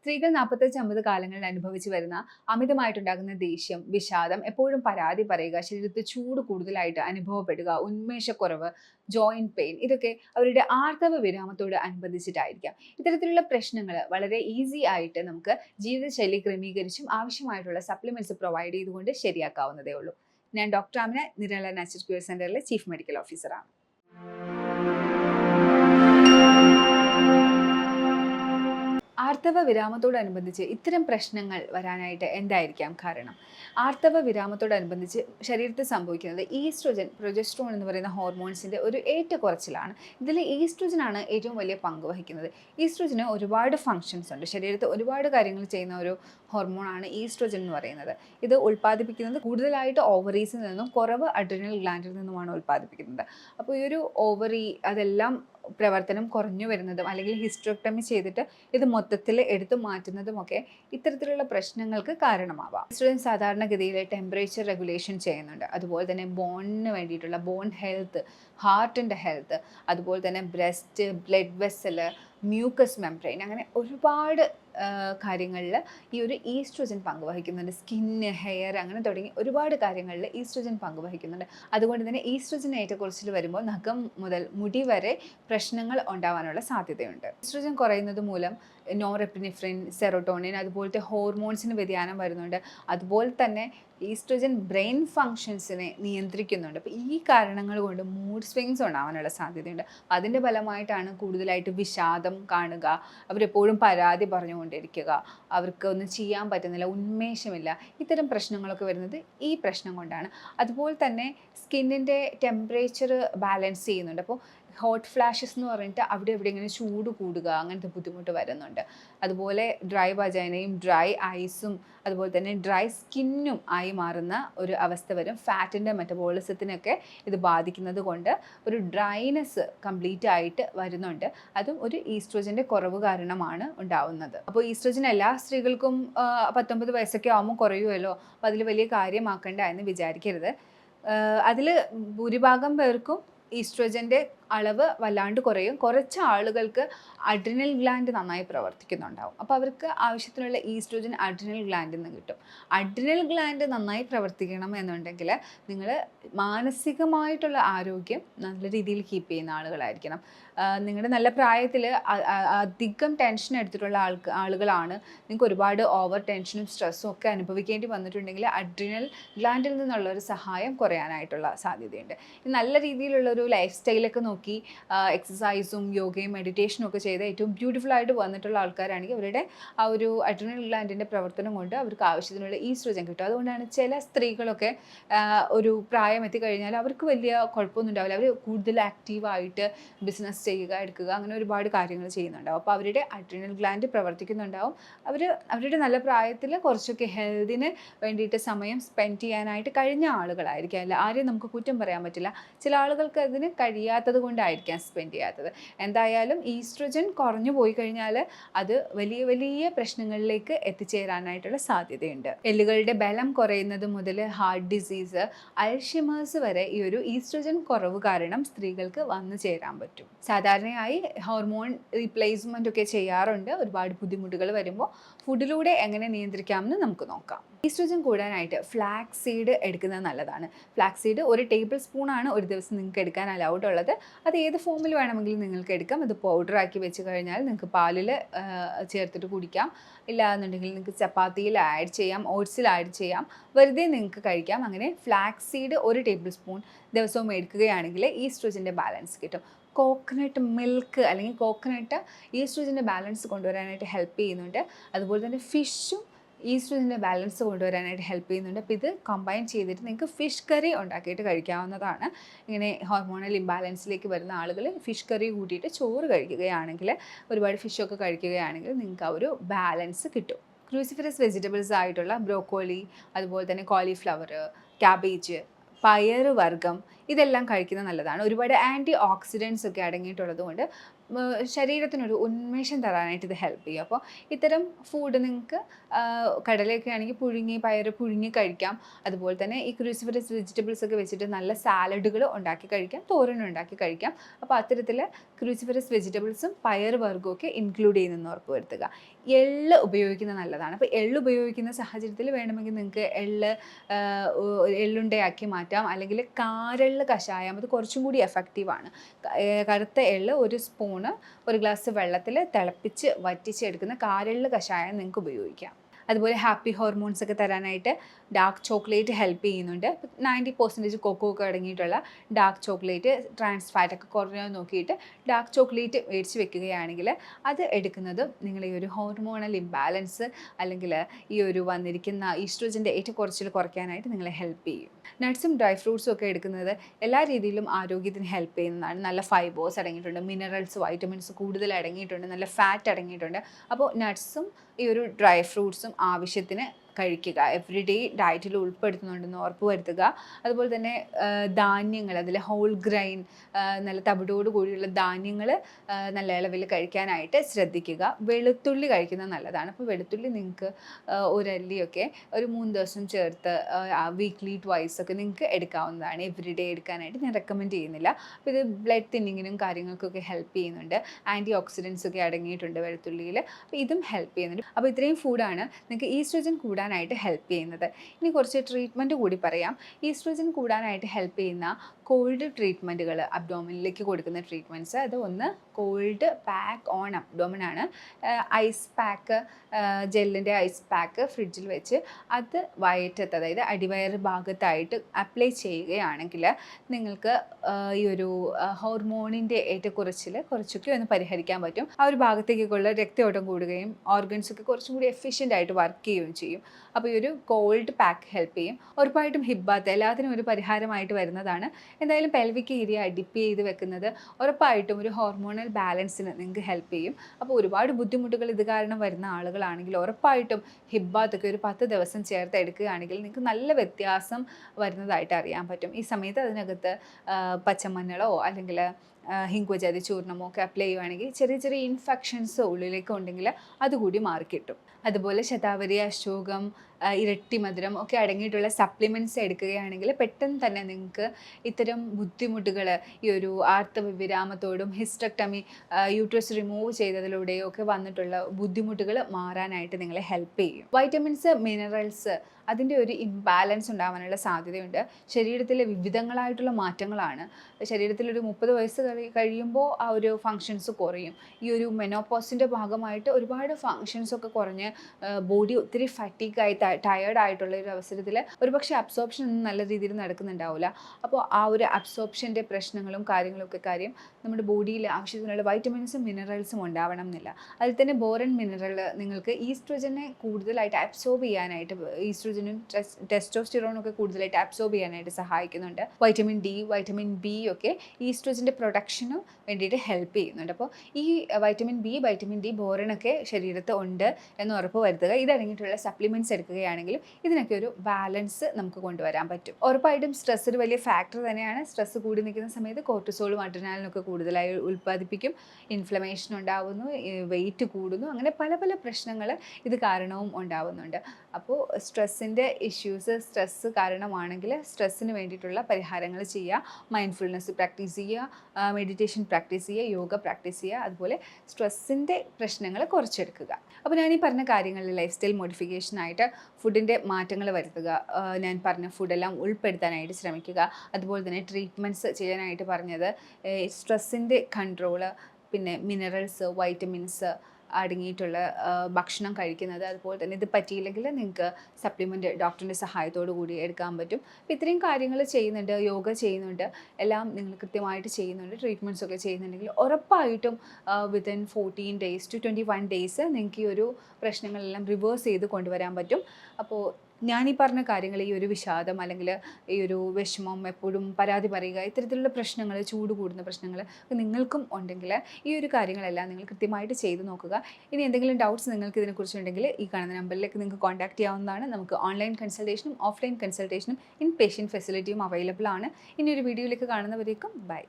സ്ത്രീകൾ നാൽപ്പത്തഞ്ച് അമ്പത് കാലങ്ങളിൽ അനുഭവിച്ചു വരുന്ന അമിതമായിട്ടുണ്ടാകുന്ന ദേഷ്യം വിഷാദം എപ്പോഴും പരാതി പറയുക ശരീരത്തിൽ ചൂട് കൂടുതലായിട്ട് അനുഭവപ്പെടുക ഉന്മേഷക്കുറവ് ജോയിന്റ് പെയിൻ ഇതൊക്കെ അവരുടെ ആർത്തവ വിരാമത്തോട് അനുബന്ധിച്ചിട്ടായിരിക്കാം. ഇത്തരത്തിലുള്ള പ്രശ്നങ്ങൾ വളരെ ഈസി ആയിട്ട് നമുക്ക് ജീവിതശൈലി ക്രമീകരിച്ചും ആവശ്യമായിട്ടുള്ള സപ്ലിമെന്റ്സ് പ്രൊവൈഡ് ചെയ്തുകൊണ്ട് ശരിയാക്കാവുന്നതേ ഉള്ളൂ. ഞാൻ doctor Amina Nirala natural cure സെന്ററിലെ ചീഫ് മെഡിക്കൽ ഓഫീസറാണ് ആർത്തവ വിരാമത്തോടനുബന്ധിച്ച് ഇത്തരം പ്രശ്നങ്ങൾ വരാനായിട്ട് എന്തായിരിക്കാം കാരണം? ആർത്തവ വിരാമത്തോടനുബന്ധിച്ച് ശരീരത്തിൽ സംഭവിക്കുന്നത് ഈസ്ട്രോജൻ പ്രൊജസ്ട്രോൺ എന്ന് പറയുന്ന ഹോർമോൺസിന്റെ ഒരു ഏറ്റക്കുറച്ചിലാണ്. ഇതിൽ ഈസ്ട്രോജനാണ് ഏറ്റവും വലിയ പങ്ക് വഹിക്കുന്നത്. ഈസ്ട്രോജന് ഒരുപാട് ഫങ്ഷൻസ് ഉണ്ട്. ശരീരത്തിൽ ഒരുപാട് കാര്യങ്ങൾ ചെയ്യുന്ന ഒരു ഹോർമോണാണ് ഈസ്ട്രോജൻ എന്ന് പറയുന്നത്. ഇത് ഉൽപ്പാദിപ്പിക്കുന്നത് കൂടുതലായിട്ട് ഓവറീസിൽ നിന്നും കുറവ് അഡ്രിനൽ ഗ്ലാൻഡിൽ നിന്നുമാണ് ഉൽപ്പാദിപ്പിക്കുന്നത്. അപ്പോൾ ഈ ഒരു ഓവറി അതെല്ലാം പ്രവർത്തനം കുറഞ്ഞു വരുന്നതും അല്ലെങ്കിൽ ഹിസ്റ്റോക്ടമി ചെയ്തിട്ട് ഇത് മൊത്തത്തിൽ എടുത്തു മാറ്റുന്നതുമൊക്കെ ഇത്തരത്തിലുള്ള പ്രശ്നങ്ങൾക്ക് കാരണമാവാം. സ്റ്റുഡന്റ് സാധാരണഗതിയിൽ ടെമ്പറേച്ചർ റെഗുലേഷൻ ചെയ്യുന്നുണ്ട്. അതുപോലെ തന്നെ ബോണിന് വേണ്ടിയിട്ടുള്ള ബോൺ ഹെൽത്ത് ഹാർട്ടിന്റെ ഹെൽത്ത് അതുപോലെ തന്നെ breast blood vessel mucus membrane അങ്ങനെ ഒരുപാട് കാര്യങ്ങളിൽ ഈ ഒരു ഈസ്ട്രോജൻ പങ്കുവഹിക്കുന്നുണ്ട്. സ്കിന്ന് ഹെയർ അങ്ങനെ തുടങ്ങി ഒരുപാട് കാര്യങ്ങളിൽ ഈസ്ട്രോജൻ പങ്കുവഹിക്കുന്നുണ്ട്. അതുകൊണ്ട് തന്നെ ഈസ്ട്രോജൻ ഏറ്റക്കുറിച്ചിൽ വരുമ്പോൾ നഖം മുതൽ മുടി വരെ പ്രശ്നങ്ങൾ ഉണ്ടാവാനുള്ള സാധ്യതയുണ്ട്. ഈസ്ട്രോജൻ കുറയുന്നത് മൂലം നോറെപ്പിനിഫ്രിൻ സെറോട്ടോണിൻ അതുപോലത്തെ ഹോർമോൺസിന് വ്യതിയാനം വരുന്നുണ്ട്. അതുപോലെ തന്നെ ഈസ്ട്രജൻ ബ്രെയിൻ ഫങ്ഷൻസിനെ നിയന്ത്രിക്കുന്നുണ്ട്. അപ്പോൾ ഈ കാരണങ്ങൾ കൊണ്ട് മൂഡ് സ്വിങ്സ് ഉണ്ടാവാനുള്ള സാധ്യതയുണ്ട്. അതിന്റെ ഫലമായിട്ടാണ് കൂടുതലായിട്ട് വിഷാദം കാണുക. അവരെപ്പോഴും പരാതി പറഞ്ഞുകൊണ്ടിരിക്കുക. അവർക്ക് ഒന്നും ചെയ്യാൻ പറ്റുന്നില്ല ഉന്മേഷമില്ല. ഇത്തരം പ്രശ്നങ്ങളൊക്കെ വരുന്നത് ഈ പ്രശ്നം കൊണ്ടാണ്. അതുപോലെ തന്നെ സ്കിന്നിന്റെ ടെമ്പറേച്ചർ ബാലൻസ് ചെയ്യുന്നുണ്ട്. അപ്പോൾ ഹോട്ട് ഫ്ലാഷസ് എന്ന് പറഞ്ഞിട്ട് അവിടെ എവിടെ ഇങ്ങനെ ചൂട് കൂടുക അങ്ങനത്തെ ബുദ്ധിമുട്ട് വരുന്നുണ്ട്. അതുപോലെ ഡ്രൈ വജൈനയും ഡ്രൈ ഐസും അതുപോലെ തന്നെ ഡ്രൈ സ്കിന്നും ആയി മാറുന്ന ഒരു അവസ്ഥ വരും. ഫാറ്റിന്റെ മെറ്റബോളിസത്തിനൊക്കെ ഇത് ബാധിക്കുന്നത് കൊണ്ട് ഒരു ഡ്രൈനെസ് കംപ്ലീറ്റ് ആയിട്ട് വരുന്നുണ്ട്. അതും ഒരു ഈസ്ട്രോജന്റെ കുറവ് കാരണമാണ് ഉണ്ടാവുന്നത്. അപ്പോൾ ഈസ്ട്രോജൻ എല്ലാ സ്ത്രീകൾക്കും പത്തൊമ്പത് വയസ്സൊക്കെ ആകുമ്പോൾ കുറയുമല്ലോ? അപ്പോൾ അതിൽ വലിയ കാര്യമാക്കണ്ട എന്ന് വിചാരിക്കരുത്. അതിൽ ഭൂരിഭാഗം പേർക്കും ഈസ്ട്രോജന്റെ അളവ് വല്ലാണ്ട് കുറയും. കുറച്ച് ആളുകൾക്ക് അഡ്രിനൽ ഗ്ലാൻഡ് നന്നായി പ്രവർത്തിക്കുന്നുണ്ടാവും. അപ്പോൾ അവർക്ക് ആവശ്യത്തിനുള്ള ഈസ്ട്രോജൻ അഡ്രിനൽ ഗ്ലാൻഡിൽ നിന്ന് കിട്ടും. അഡ്രിനൽ ഗ്ലാൻഡ് നന്നായി പ്രവർത്തിക്കണം എന്നുണ്ടെങ്കിൽ നിങ്ങൾ മാനസികമായിട്ടുള്ള ആരോഗ്യം നല്ല രീതിയിൽ കീപ്പ് ചെയ്യുന്ന ആളുകളായിരിക്കണം. നിങ്ങളുടെ നല്ല പ്രായത്തിൽ അധികം ടെൻഷൻ എടുത്തിട്ടുള്ള ആൾക്ക് ആളുകളാണ്. നിങ്ങൾക്ക് ഒരുപാട് ഓവർ ടെൻഷനും സ്ട്രെസ്സും ഒക്കെ അനുഭവിക്കേണ്ടി വന്നിട്ടുണ്ടെങ്കിൽ അഡ്രിനൽ ഗ്ലാൻഡിൽ നിന്നുള്ള ഒരു സഹായം കുറയാനായിട്ടുള്ള സാധ്യതയുണ്ട്. നല്ല രീതിയിലുള്ള ഒരു ലൈഫ് സ്റ്റൈലൊക്കെ നോക്കി നോക്കി എക്സസൈസും യോഗയും മെഡിറ്റേഷനും ഒക്കെ ചെയ്ത് ഏറ്റവും ബ്യൂട്ടിഫുൾ ആയിട്ട് വന്നിട്ടുള്ള ആൾക്കാരാണെങ്കിൽ അവരുടെ ആ ഒരു അഡ്രിനൽ ഗ്ലാൻഡിന്റെ പ്രവർത്തനം കൊണ്ട് അവർക്ക് ആവശ്യത്തിനുള്ള ഈസ്ട്രോജൻ കിട്ടും. അതുകൊണ്ടാണ് ചില സ്ത്രീകളൊക്കെ ഒരു പ്രായം എത്തിക്കഴിഞ്ഞാൽ അവർക്ക് വലിയ കുഴപ്പമൊന്നും ഉണ്ടാവില്ല. അവർ കൂടുതൽ ആക്റ്റീവായിട്ട് ബിസിനസ് ചെയ്യുക എടുക്കുക അങ്ങനെ ഒരുപാട് കാര്യങ്ങൾ ചെയ്യുന്നുണ്ടാവും. അപ്പോൾ അവരുടെ അഡ്രിനൽ ഗ്ലാൻഡ് പ്രവർത്തിക്കുന്നുണ്ടാവും. അവർ അവരുടെ നല്ല പ്രായത്തിൽ കുറച്ചൊക്കെ ഹെൽത്തിന് വേണ്ടിയിട്ട് സമയം സ്പെൻഡ് ചെയ്യാനായിട്ട് കഴിഞ്ഞ ആളുകളായിരിക്കും. അല്ല ആരെയും നമുക്ക് കുറ്റം പറയാൻ പറ്റില്ല. ചില ആളുകൾക്ക് അതിന് കഴിയാത്തത് കൊണ്ടായിരിക്കാം സ്പെൻഡ് ചെയ്യാത്തത്. എന്തായാലും ഈസ്ട്രജൻ കുറഞ്ഞു പോയി കഴിഞ്ഞാൽ അത് വലിയ വലിയ പ്രശ്നങ്ങളിലേക്ക് എത്തിച്ചേരാനായിട്ടുള്ള സാധ്യതയുണ്ട്. എല്ലുകളുടെ ബലം കുറയുന്നത് മുതൽ ഹാർട്ട് ഡിസീസ് അൽഷിമേഴ്സ് വരെ ഈ ഒരു ഈസ്ട്രജൻ കുറവ് കാരണം സ്ത്രീകൾക്ക് വന്നു ചേരാൻ പറ്റും. സാധാരണയായി ഹോർമോൺ റീപ്ലേസ്മെന്റ് ഒക്കെ ചെയ്യാറുണ്ട്. ഒരുപാട് ബുദ്ധിമുട്ടുകൾ വരുമ്പോൾ ഫുഡിലൂടെ എങ്ങനെ നിയന്ത്രിക്കാമെന്ന് നമുക്ക് നോക്കാം. ഈസ്ട്രജൻ കൂടാനായിട്ട് ഫ്ലാക്സ് സീഡ് എടുക്കുന്നത് നല്ലതാണ്. ഫ്ലാക്സ് സീഡ് ഒരു ടേബിൾ സ്പൂണാണ് ഒരു ദിവസം നിങ്ങൾക്ക് എടുക്കാൻ അലൗഡ് ഉള്ളത്. അത് ഏത് ഫോമിൽ വേണമെങ്കിലും നിങ്ങൾക്ക് എടുക്കാം. അത് പൗഡറാക്കി വെച്ച് കഴിഞ്ഞാൽ നിങ്ങൾക്ക് പാലിൽ ചേർത്തിട്ട് കുടിക്കാം. ഇല്ല എന്നുണ്ടെങ്കിൽ നിങ്ങൾക്ക് ചപ്പാത്തിയിൽ ആഡ് ചെയ്യാം ഓട്സിൽ ആഡ് ചെയ്യാം. വെറുതെ നിങ്ങൾക്ക് കഴിക്കാം. അങ്ങനെ ഫ്ലാക്സ് സീഡ് ഒരു ടേബിൾ സ്പൂൺ ദിവസവും എടുക്കുകയാണെങ്കിൽ ഈസ്ട്രജന്റെ ബാലൻസ് കിട്ടും. കോക്കനട്ട് മിൽക്ക് അല്ലെങ്കിൽ കോക്കനട്ട് ഈസ്ട്രജന്റെ ബാലൻസ് കൊണ്ടുവരാനായിട്ട് ഹെൽപ്പ് ചെയ്യുന്നുണ്ട്. അതുപോലെ തന്നെ ഫിഷും ഈസ്ട്രോജന്റെ ബാലൻസ് കൊണ്ടുവരാനായിട്ട് ഹെൽപ്പ് ചെയ്യുന്നുണ്ട്. അപ്പോൾ ഇത് കമ്പൈൻ ചെയ്തിട്ട് നിങ്ങൾക്ക് ഫിഷ് കറി ഉണ്ടാക്കിയിട്ട് കഴിക്കാവുന്നതാണ്. ഇങ്ങനെ ഹോർമോണൽ ഇംബാലൻസിലേക്ക് വരുന്ന ആളുകൾ ഫിഷ് കറി കൂട്ടിയിട്ട് ചോറ് കഴിക്കുകയാണെങ്കിൽ ഒരുപാട് ഫിഷൊക്കെ കഴിക്കുകയാണെങ്കിൽ നിങ്ങൾക്ക് ആ ഒരു ബാലൻസ് കിട്ടും. ക്രൂസിഫറസ് വെജിറ്റബിൾസ് ആയിട്ടുള്ള ബ്രോക്കോളി അതുപോലെ തന്നെ കോളിഫ്ലവർ ക്യാബേജ് പയറ് വർഗം ഇതെല്ലാം കഴിക്കുന്നത് നല്ലതാണ്. ഒരുപാട് ആന്റി ഓക്സിഡൻസ് ഒക്കെ അടങ്ങിയിട്ടുള്ളത് കൊണ്ട് ശരീരത്തിനൊരു ഉന്മേഷം തരാനായിട്ട് ഇത് ഹെൽപ്പ് ചെയ്യും. അപ്പോൾ ഇത്തരം ഫുഡ് നിങ്ങൾക്ക് കടലയൊക്കെ ആണെങ്കിൽ പുഴുങ്ങി പയറ് പുഴുങ്ങി കഴിക്കാം. അതുപോലെ തന്നെ ഈ ക്രൂസിഫറസ് വെജിറ്റബിൾസ് ഒക്കെ വെച്ചിട്ട് നല്ല സാലഡുകൾ ഉണ്ടാക്കി കഴിക്കാം തോരൻ ഉണ്ടാക്കി കഴിക്കാം. അപ്പോൾ അത്തരത്തിൽ ക്രൂസിഫറസ് വെജിറ്റബിൾസും പയർ വർഗവും ഒക്കെ ഇൻക്ലൂഡ് ചെയ്യുന്നെന്ന് ഉറപ്പ് വരുത്തുക എള്ള് ഉപയോഗിക്കുന്നത് നല്ലതാണ്. അപ്പോൾ എള്ള് ഉപയോഗിക്കുന്ന സാഹചര്യത്തിൽ വേണമെങ്കിൽ നിങ്ങൾക്ക് എള്ള് എള്ളുണ്ടയാക്കി മാറ്റാം. അല്ലെങ്കിൽ കാരെള്ള് കഷായം അത് കുറച്ചും കൂടി എഫക്റ്റീവാണ് കറുത്ത എള്ള് ഒരു സ്പൂണ് ഒരു ഗ്ലാസ് വെള്ളത്തിൽ തിളപ്പിച്ച് വറ്റിച്ചെടുക്കുന്ന കാരളിൽ കഷായം നിങ്ങൾക്ക് ഉപയോഗിക്കാം. അതുപോലെ ഹാപ്പി ഹോർമോൺസ് ഒക്കെ തരാനായിട്ട് ഡാർക്ക് ചോക്ലേറ്റ് ഹെൽപ്പ് ചെയ്യുന്നുണ്ട്. നയന്റി പെർസെന്റേജ് കൊക്കോ ഒക്കെ അടങ്ങിയിട്ടുള്ള ഡാർക്ക് ചോക്ലേറ്റ് ട്രാൻസ് ഫാറ്റ് ഒക്കെ കുറഞ്ഞോ നോക്കിയിട്ട് ഡാർക്ക് ചോക്ലേറ്റ് മേടിച്ച് വെക്കുകയാണെങ്കിൽ അത് എടുക്കുന്നതും നിങ്ങൾ ഈ ഒരു ഹോർമോണൽ ഇംബാലൻസ് അല്ലെങ്കിൽ ഈ ഒരു വന്നിരിക്കുന്ന ഈസ്ട്രോജന്റെ ഏറ്റക്കുറച്ചിൽ കുറയ്ക്കാനായിട്ട് നിങ്ങളെ ഹെൽപ്പ് ചെയ്യും. നട്ട്സും ഡ്രൈ ഫ്രൂട്ട്സും ഒക്കെ എടുക്കുന്നത് എല്ലാ രീതിയിലും ആരോഗ്യത്തിന് ഹെൽപ്പ് ചെയ്യുന്നതാണ്. നല്ല ഫൈബേഴ്സ് അടങ്ങിയിട്ടുണ്ട് മിനറൽസ് വൈറ്റമിൻസ് കൂടുതൽ അടങ്ങിയിട്ടുണ്ട് നല്ല ഫാറ്റ് അടങ്ങിയിട്ടുണ്ട്. അപ്പോൾ നട്ട്സും ഈ ഒരു ഡ്രൈ ഫ്രൂട്ട്സും ആവശ്യത്തിന് കഴിക്കുക. എവറി ഡേ ഡയറ്റിൽ ഉൾപ്പെടുത്തുന്നുണ്ടെന്ന് ഉറപ്പ് വരുത്തുക. അതുപോലെ തന്നെ ധാന്യങ്ങൾ അതിൽ ഹോൾ ഗ്രൈൻ നല്ല തവിടോട് കൂടിയുള്ള ധാന്യങ്ങൾ നല്ല ഇളവിൽ കഴിക്കാനായിട്ട് ശ്രദ്ധിക്കുക. വെളുത്തുള്ളി കഴിക്കുന്നത് നല്ലതാണ്. അപ്പോൾ വെളുത്തുള്ളി നിങ്ങൾക്ക് ഒരല്ലിയൊക്കെ ഒരു മൂന്ന് ദിവസം ചേർത്ത് വീക്ക്ലി ട്വൈസ് ഒക്കെ നിങ്ങൾക്ക് എടുക്കാവുന്നതാണ്. എവറി ഡേ എടുക്കാനായിട്ട് ഞാൻ റെക്കമെൻഡ് ചെയ്യുന്നില്ല. അപ്പോൾ ഇത് ബ്ലഡ് തിന്നിങ്ങിനും കാര്യങ്ങൾക്കൊക്കെ ഹെൽപ്പ് ചെയ്യുന്നുണ്ട്. ആന്റി ഓക്സിഡൻസ് ഒക്കെ അടങ്ങിയിട്ടുണ്ട് വെളുത്തുള്ളിയിൽ. അപ്പോൾ ഇതും ഹെൽപ്പ് ചെയ്യുന്നുണ്ട്. അപ്പോൾ ഇത്രയും ഫുഡാണ് നിങ്ങൾക്ക് ഈസ്ട്രോജൻ കൂടാനായിട്ട് ഹെൽപ്പ് ചെയ്യുന്നത്. ഇനി കുറച്ച് ട്രീറ്റ്മെന്റ് കൂടി പറയാം. ഈസ്ട്രജൻ കൂടാനായിട്ട് ഹെൽപ്പ് ചെയ്യുന്ന കോൾഡ് ട്രീറ്റ്മെന്റുകൾ അബ്ഡോമിനിലേക്ക് കൊടുക്കുന്ന ട്രീറ്റ്മെന്റ്സ് അത് ഒന്ന് കോൾഡ് പാക്ക് ഓൺ അബ്ഡോമൻ ആണ്. ഐസ് പാക്ക് ജെല്ലിന്റെ ഐസ് പാക്ക് ഫ്രിഡ്ജിൽ വെച്ച് അത് വയറ്റത്ത് അതായത് അടിവയർ ഭാഗത്തായിട്ട് അപ്ലൈ ചെയ്യുകയാണെങ്കിൽ നിങ്ങൾക്ക് ഈ ഒരു ഹോർമോണിന്റെ ഏറ്റക്കുറച്ചിൽ കുറച്ചൊക്കെ ഒന്ന് പരിഹരിക്കാൻ പറ്റും. ആ ഒരു ഭാഗത്തേക്കുള്ള രക്തയോട്ടം കൂടുകയും ഓർഗൻസൊക്കെ കുറച്ചും കൂടി എഫിഷ്യന്റ് ആയിട്ട് വർക്ക് ചെയ്യുകയും ചെയ്യും. അപ്പോൾ ഈ ഒരു കോൾഡ് പാക്ക് ഹെൽപ്പ് ചെയ്യും. ഉറപ്പായിട്ടും ഹിബാത്ത് എല്ലാത്തിനും ഒരു പരിഹാരമായിട്ട് വരുന്നതാണ് എന്തായാലും പെൽവിക് ഏരിയ അഡിപ്പ് ചെയ്ത് വെക്കുന്നത് ഉറപ്പായിട്ടും ഒരു ഹോർമോണൽ ബാലൻസിന് നിങ്ങൾക്ക് ഹെൽപ്പ് ചെയ്യും. അപ്പോൾ ഒരുപാട് ബുദ്ധിമുട്ടുകൾ ഇത് കാരണം വരുന്ന ആളുകളാണെങ്കിൽ ഉറപ്പായിട്ടും ഹിബാത്തൊക്കെ ഒരു പത്ത് ദിവസം ചേർത്ത് എടുക്കുകയാണെങ്കിൽ നിങ്ങൾക്ക് നല്ല വ്യത്യാസം വരുന്നതായിട്ട് അറിയാൻ പറ്റും. ഈ സമയത്ത് അതിനകത്ത് പച്ചമഞ്ഞളോ അല്ലെങ്കിൽ ഹിങ്കുവജാതി ചൂർണമോ ഒക്കെ അപ്ലൈ ചെയ്യുവാണെങ്കിൽ ചെറിയ ചെറിയ ഇൻഫെക്ഷൻസ് ഉള്ളിലേക്ക് ഉണ്ടെങ്കിൽ അതുകൂടി മാറിക്കിട്ടും അതുപോലെ ശതാവരി അശോകം ഇരട്ടി മധുരം ഒക്കെ അടങ്ങിയിട്ടുള്ള സപ്ലിമെന്റ്സ് എടുക്കുകയാണെങ്കിൽ പെട്ടെന്ന് തന്നെ നിങ്ങൾക്ക് ഇത്തരം ബുദ്ധിമുട്ടുകൾ ഈ ഒരു ആർത്തവ വിരാമത്തോടും ഹിസ്റ്റക്ടമി യൂട്രസ് റിമൂവ് ചെയ്തതിലൂടെയും ഒക്കെ വന്നിട്ടുള്ള ബുദ്ധിമുട്ടുകൾ മാറാനായിട്ട് നിങ്ങളെ ഹെൽപ്പ് ചെയ്യും. വൈറ്റമിൻസ് മിനറൽസ് അതിന്റെ ഒരു ഇംബാലൻസ് ഉണ്ടാവാനുള്ള സാധ്യതയുണ്ട്. ശരീരത്തിലെ വിവിധങ്ങളായിട്ടുള്ള മാറ്റങ്ങളാണ്. ശരീരത്തിൽ ഒരു മുപ്പത് വയസ്സ് കഴി- കഴിയുമ്പോൾ ആ ഒരു ഫങ്ഷൻസ് കുറയും. ഈ ഒരു മെനോപോസിന്റെ ഭാഗമായിട്ട് ഒരുപാട് ഫങ്ഷൻസ് ഒക്കെ കുറഞ്ഞ് ബോഡി ഒത്തിരി ഫാറ്റിക്കായി ടയേർഡ് ആയിട്ടുള്ള ഒരു അവസരത്തിൽ ഒരുപക്ഷെ അബ്സോർപ്ഷൻ ഒന്നും നല്ല രീതിയിൽ നടക്കുന്നുണ്ടാവില്ല. അപ്പോൾ ആ ഒരു അബ്സോർപ്ഷന്റെ പ്രശ്നങ്ങളും കാര്യങ്ങളൊക്കെ കാര്യം നമ്മുടെ ബോഡിയിൽ ആവശ്യത്തിനുള്ള വൈറ്റമിൻസും മിനറൽസും ഉണ്ടാവണം എന്നില്ല. അതിൽ തന്നെ ബോറൻ മിനറൽ നിങ്ങൾക്ക് ഈസ്ട്രോജനെ കൂടുതലായിട്ട് അബ്സോർബ് ചെയ്യാനായിട്ട് ഈസ്ട്രോജനും ടെസ്റ്റോസ്റ്റിറോണും ഒക്കെ കൂടുതലായിട്ട് അബ്സോർബ് ചെയ്യാനായിട്ട് സഹായിക്കുന്നുണ്ട്. വൈറ്റമിൻ ഡി വൈറ്റമിൻ ബി ഒക്കെ ഈസ്ട്രോജിന്റെ പ്രൊഡക്ഷനും വേണ്ടിയിട്ട് ഹെൽപ്പ് ചെയ്യുന്നുണ്ട്. അപ്പോൾ ഈ വൈറ്റമിൻ ബി വൈറ്റമിൻ ഡി ബോറിനൊക്കെ ശരീരത്ത് ഉണ്ട് എന്ന് ഉറപ്പ് വരുത്തുക. ഇതടങ്ങിയിട്ടുള്ള സപ്ലിമെന്റ്സ് എടുക്കുകയാണെങ്കിൽ ഇതിനൊക്കെ ഒരു ബാലൻസ് നമുക്ക് കൊണ്ടുവരാൻ പറ്റും. ഉറപ്പായിട്ടും സ്ട്രെസ് ഒരു വലിയ ഫാക്ടർ തന്നെയാണ്. സ്ട്രെസ് കൂടി നിൽക്കുന്ന സമയത്ത് കോർട്ടിസോളും അഡ്രിനാലിനും ഒക്കെ കൂടുതലായി ഉൽപ്പാദിപ്പിക്കും. ഇൻഫ്ലമേഷൻ ഉണ്ടാവുന്നു വെയിറ്റ് കൂടുന്നു. അങ്ങനെ പല പല പ്രശ്നങ്ങൾ ഇത് കാരണവും ഉണ്ടാവുന്നുണ്ട്. അപ്പോൾ സ്ട്രെസ്സിന്റെ ഇഷ്യൂസ് സ്ട്രെസ്സ് കാരണമാണെങ്കിൽ സ്ട്രെസ്സിന് വേണ്ടിയിട്ടുള്ള പരിഹാരങ്ങൾ ചെയ്യുക. മൈൻഡ്ഫുൾനെസ് പ്രാക്ടീസ് ചെയ്യുക. മെഡിറ്റേഷൻ പ്രാക്ടീസ് ചെയ്യുക. യോഗ പ്രാക്ടീസ് ചെയ്യുക. അതുപോലെ സ്ട്രെസ്സിന്റെ പ്രശ്നങ്ങൾ കുറച്ചെടുക്കുക. അപ്പോൾ ഞാൻ ഈ പറഞ്ഞ കാര്യങ്ങളിൽ ലൈഫ് സ്റ്റൈൽ മോഡിഫിക്കേഷനായിട്ട് ഫുഡിന്റെ മാറ്റങ്ങൾ വരുത്തുക. ഞാൻ പറഞ്ഞ ഫുഡെല്ലാം ഉൾപ്പെടുത്താനായിട്ട് ശ്രമിക്കുക. അതുപോലെ തന്നെ ട്രീറ്റ്മെന്റ്സ് ചെയ്യാനായിട്ട് പറഞ്ഞത് സ്ട്രെസ്സിന്റെ കൺട്രോൾ പിന്നെ മിനറൽസ് വൈറ്റമിൻസ് അടങ്ങിയിട്ടുള്ള ഭക്ഷണം കഴിക്കുന്നത് അതുപോലെ തന്നെ ഇത് പറ്റിയില്ലെങ്കിൽ നിങ്ങൾക്ക് സപ്ലിമെന്റ് ഡോക്ടറിന്റെ സഹായത്തോടു കൂടി എടുക്കാൻ പറ്റും. അപ്പോൾ ഇത്രയും കാര്യങ്ങൾ ചെയ്യുന്നുണ്ട് യോഗ ചെയ്യുന്നുണ്ട് എല്ലാം നിങ്ങൾ കൃത്യമായിട്ട് ചെയ്യുന്നുണ്ട് ട്രീറ്റ്മെന്റ്സ് ഒക്കെ ചെയ്യുന്നുണ്ടെങ്കിൽ ഉറപ്പായിട്ടും within fourteen days to twenty one days നിങ്ങൾക്ക് ഈ ഒരു പ്രശ്നങ്ങളെല്ലാം റിവേഴ്സ് ചെയ്ത് കൊണ്ടുവരാൻ പറ്റും. അപ്പോൾ ഞാൻ ഈ പറഞ്ഞ കാര്യങ്ങൾ ഈ ഒരു വിഷാദം അല്ലെങ്കിൽ ഈ ഒരു വിഷമം എപ്പോഴും പരാതി പറയുക ഇത്തരത്തിലുള്ള പ്രശ്നങ്ങൾ ചൂട് കൂടുന്ന പ്രശ്നങ്ങൾ നിങ്ങൾക്കും ഉണ്ടെങ്കിൽ ഈ ഒരു കാര്യങ്ങളെല്ലാം നിങ്ങൾ കൃത്യമായിട്ട് ചെയ്ത് നോക്കുക. ഇനി എന്തെങ്കിലും ഡൗട്ട്സ് നിങ്ങൾക്ക് ഇതിനെക്കുറിച്ചുണ്ടെങ്കിൽ ഈ കാണുന്ന നമ്പറിലേക്ക് നിങ്ങൾക്ക് കോൺടാക്ട് ചെയ്യാവുന്നതാണ്. നമുക്ക് ഓൺലൈൻ കൺസൾട്ടേഷനും ഓഫ്ലൈൻ കൺസൾട്ടേഷനും ഇൻ പേഷ്യന്റ് ഫെസിലിറ്റിയും അവൈലബിൾ ആണ്. ഇനി ഒരു വീഡിയോയിലേക്ക് കാണുന്നവരേക്കും ബൈ